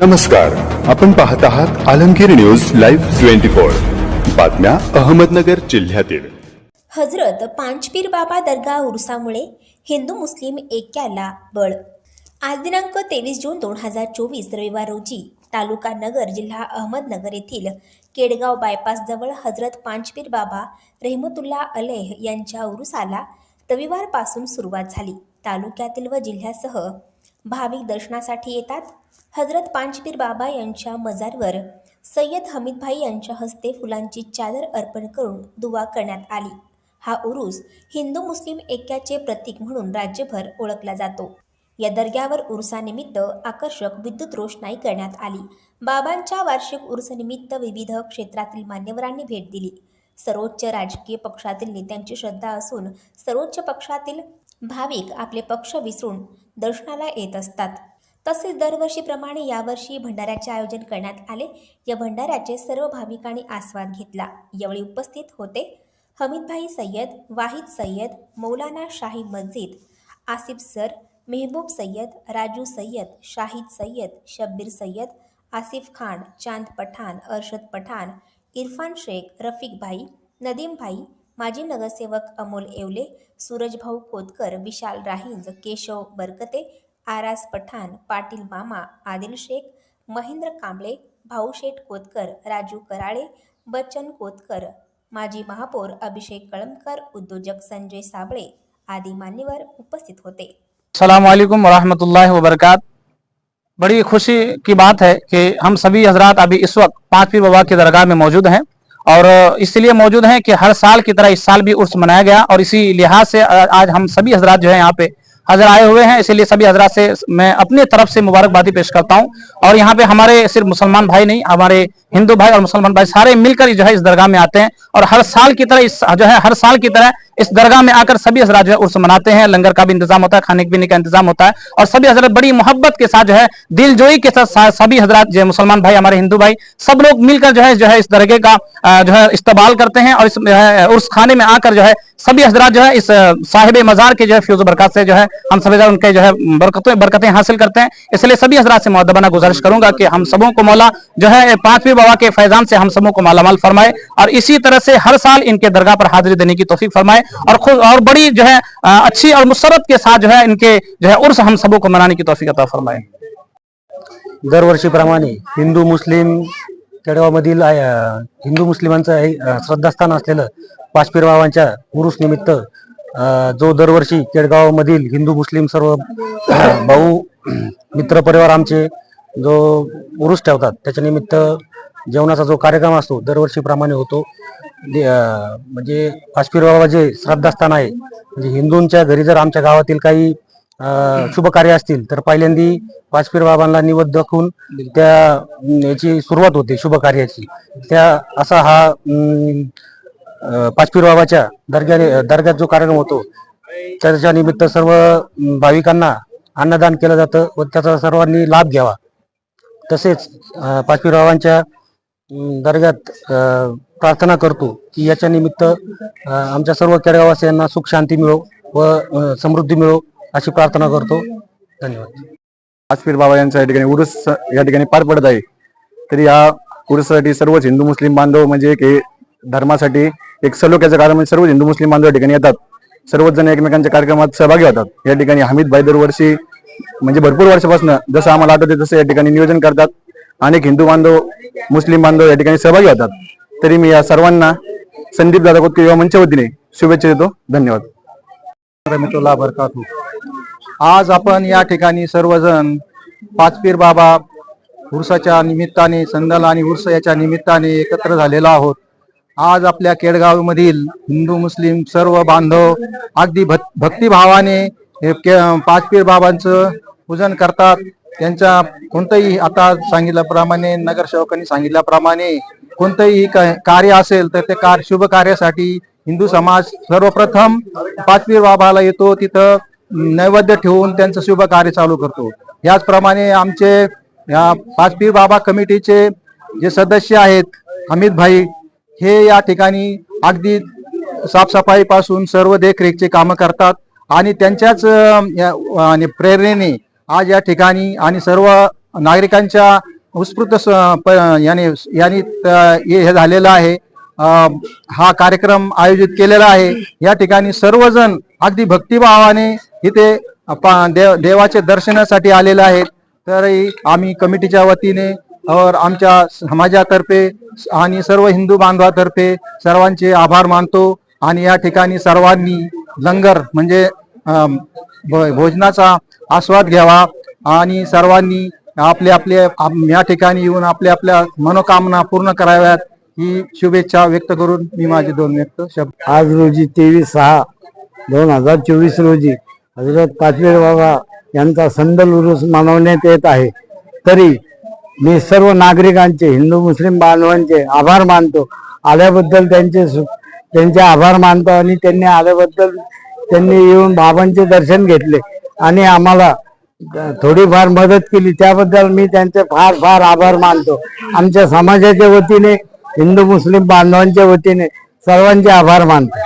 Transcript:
नमस्कार आपण पाहत आहात Alamgir news live twenty four. बातम्या अहमदनगर जिल्ह्यातील. हजरत पांचपीर बाबा दर्गा उरुसामुळे हिंदू मुस्लिम ऐक्याला बळ. आज दिनांक तेवीस जून दोन हजार चोवीस रविवार रोजी तालुका नगर जिल्हा अहमदनगर येथील केडगाव बायपासजवळ हजरत पांचपीर बाबा रेहमतुल्ला अलेह यांच्या उरुसाला रविवारपासून सुरुवात झाली. तालुक्यातील व जिल्ह्यासह भाविक दर्शनासाठी येतात. हजरत पांचपीर बाबा यांच्या मजारवर सय्यद हमीदभाई यांच्या हस्ते फुलांची चादर अर्पण करून दुवा करण्यात आली. हा उरूस हिंदू मुस्लिम ऐक्याचे प्रतीक म्हणून राज्यभर ओळखला जातो. या दर्ग्यावर उरुसानिमित्त आकर्षक विद्युत रोषणाई करण्यात आली. बाबांच्या वार्षिक उरुसानिमित्त विविध क्षेत्रातील मान्यवरांनी भेट दिली. सर्वोच्च राजकीय पक्षातील नेत्यांची श्रद्धा असून सर्वोच्च पक्षातील भाविक आपले पक्ष विसरून दर्शनाला येत असतात. तसेच दरवर्षीप्रमाणे यावर्षी भंडाऱ्याचे आयोजन करण्यात आले. या भंडाऱ्याचे सर्व भाविकांनी आस्वाद घेतला. यावेळी उपस्थित होते हमीदभाई सय्यद वाहिद सय्यद मौलाना शाही मस्जिद आसिफ सर मेहबूब सय्यद राजू सय्यद शाहिद सय्यद शब्बीर सय्यद आसिफ खान चांद पठाण अरशद पठाण इरफान शेख रफिक भाई नदीम भाई माजी नगरसेवक अमोल येवले सूरजभाऊ खोतकर विशाल राहिंज केशव बरकते आरास पठाण, पाटील मामा, आदिल शेख, महेंद्र कांबळे, भाऊशेठ कोतकर, राजू कराळे, बच्चन कोतकर, माजी महापौर अभिषेक कळमकर, उद्योजक संजय साबळे आदी मान्यवर उपस्थित होते. सलामकुम वरहमतुल्लाहि वबरकात. बड़ी खुशी की बात है कि हम सभी हजरात अभी इस वक्त पाँच पीर बाबा की दरगाह में मौजूद हैं और इसलिए मौजूद हैं कि हर साल की तरह इस साल भी उर्स मनाया गया और इसी लिहाज से आज हम सभी हजरात जो है यहाँ पे हजर आए हुए हैं, इसीलिए सभी हजरा से मैं अपनी तरफ़ से मुबारकबादी पेश करता हूँ। और यहाँ पे हमारे सिर्फ़ मुसलमान भाई नहीं, हमारे हिंदू भाई और मुसलमान भाई सारे मिलकर जो है इस दरगाह में आते हैं। और हर साल की तरह इस, जो है हर साल की तरह इस दरगाह में आकर सभी हजरात जो है उर्स मनाते हैं, लंगर का भी इंतज़ाम होता है, खाने पीने का इंतज़ाम होता है और सभी हज़रत बड़ी मोहब्बत के साथ जो है, दिलजोई के साथ सभी हजरात जो मुसलमान भाई, हमारे हिंदू भाई, सब लोग मिलकर जो है जो है इस दरगे का जो है इस्तेमाल करते हैं और इस उर्स खाने में आकर जो है, सभी हजरात जो है इस साहिब मजार के जो है फ्यूज बरकत से जो है, हम सभी उनके जो है, बरकतें बरकतें हासिल करते हैं। इसलिए सभी हजरात से मुअदबना गुजारिश करूँगा कि हम सबों को मौला जो है, पांचवी बाबा के फैजान से हम सबों को मालामाल फरमाए और इसी तरह से हर साल इनके दरगाह पर हाजिरी देने की तौफीक फरमाए। और खुद और बड़ी जो है अच्छी और मुसरत के साथ जो है इनके जो है उर्स हम सबों को मनाने की तौफीक अता फरमाए। दरवर्षीप्रमाणे हिंदू मुस्लिम केडगावमधील हिंदू मुस्लिमांचं श्रद्धास्थान असलेलं पाचपीर बाबांच्या उरुस निमित्त अं, जो दरवर्षी केडगावमधील हिंदू मुस्लिम सर्व भाऊ मित्र परिवार आमचे जो उरुस ठेवतात त्याच्या निमित्त जेवणाचा जो कार्यक्रम असतो दरवर्षीप्रमाणे होतो. म्हणजे पाचपीर बाबा जे श्रद्धास्थान आहे म्हणजे हिंदूंच्या घरी जर आमच्या गावातील काही शुभ कार्य असतील तर पहिल्यांदी वाजपेयी बाबांना निवद दाखवून त्या याची सुरुवात होते शुभ कार्याची त्या असा हा अं, पाचपीर बाबाच्या दर्ग्या दर्ग्यात जो कार्यक्रम होतो त्याच्या निमित्त सर्व भाविकांना अन्नदान केलं जातं व त्याचा सर्वांनी लाभ घ्यावा. तसेच अं, पाचपीर बाबांच्या दर्ग्यात प्रार्थना करतो की याच्या निमित्त आमच्या सर्व केडगाववासियांना सुख शांती मिळो व समृद्धी मिळो अशी प्रार्थना करतो. धन्यवाद. आसफीर बाबा यांचा या ठिकाणी उरुस या ठिकाणी पार पडत आहे. तरी या उरुसासाठी सर्वच हिंदू मुस्लिम बांधव म्हणजे एक धर्मासाठी एक सलोख्याचं कारण म्हणजे सर्व हिंदू मुस्लिम बांधव या ठिकाणी येतात. सर्वच जण एकमेकांच्या कार्यक्रमात सहभागी होतात. या ठिकाणी हमीद भाई दरवर्षी म्हणजे भरपूर वर्षापासून जसं आम्हाला आठवते तसं या ठिकाणी नियोजन करतात. अनेक हिंदू बांधव मुस्लिम बांधव या ठिकाणी सहभागी होतात. तरी मी या सर्वांना संदीप दादा कोतके युवा मंच्या वतीने शुभेच्छा देतो. धन्यवाद. बरकातू आज आपण या ठिकाणी सर्वजण पाचपीर बाबा उर्साच्या निमित्ताने संदल आणि उर्स याच्या निमित्ताने एकत्र झालेला आहोत. आज आपल्या केडगाव मधील हिंदू मुस्लिम सर्व बांधव अगदी भक- भक्तिभावाने हे के- पाचपीर बाबांचं पूजन करतात. त्यांच्या कोणतंही आता सांगितल्याप्रमाणे नगरसेवकांनी सांगितल्याप्रमाणे कोणतंही का- कार्य असेल तर ते कार्य शुभ कार्यासाठी हिंदू समाज सर्वप्रथम पाचवी बाबाला येतो तिथं नैवेद्य ठेवून त्यांचं शुभ कार्य चालू करतो. याचप्रमाणे आमचे या पाचपीर बाबा कमिटीचे जे सदस्य आहेत अमित भाई हे या ठिकाणी अगदी साफसफाईपासून सर्व देखरेखचे कामं करतात आणि त्यांच्याच या- आणि प्रेरणेने आज या ठिकाणी आणि सर्व नागरिकांच्या उत्स्फूर्त स- प- याने याने त- हे झालेलं आहे. हा कार्यक्रम आयोजित केलेला आहे. या ठिकाणी सर्वजण अगदी भक्तिभावाने इथे पा- देव देवाचे दर्शनासाठी आलेले आहेत. तरी आम्ही कमिटीच्या वतीने और आमच्या समाजातर्फे आणि सर्व हिंदू बांधवातर्फे सर्वांचे आभार मानतो. आणि या ठिकाणी सर्वांनी लंगर म्हणजे भ- भोजनाचा आस्वाद घ्यावा. आणि सर्वांनी आपले आपले या ठिकाणी येऊन आपल्या आपल्या मनोकामना पूर्ण कराव्यात ही शुभेच्छा व्यक्त करून मी माझे दोन व्यक्त शब्द आज रोजी तेवीस सहा दोन हजार चोवीस रोजी हजरत पाचवीर बाबा यांचा संदल उरुस मानवण्यात येत आहे. तरी मी सर्व नागरिकांचे हिंदू मुस्लिम बांधवांचे आभार मानतो. आल्याबद्दल त्यांचे सु- त्यांचे आभार मानतो आणि त्यांनी आल्याबद्दल त्यांनी येऊन बाबांचे दर्शन घेतले आणि आम्हाला थोडीफार मदत केली. त्याबद्दल मी त्यांचे फार फार आभार मानतो. आमच्या समाजाच्या वतीने हिंदू मुस्लिम बांधवांच्या वतीने सर्वांचे आभार मानतो.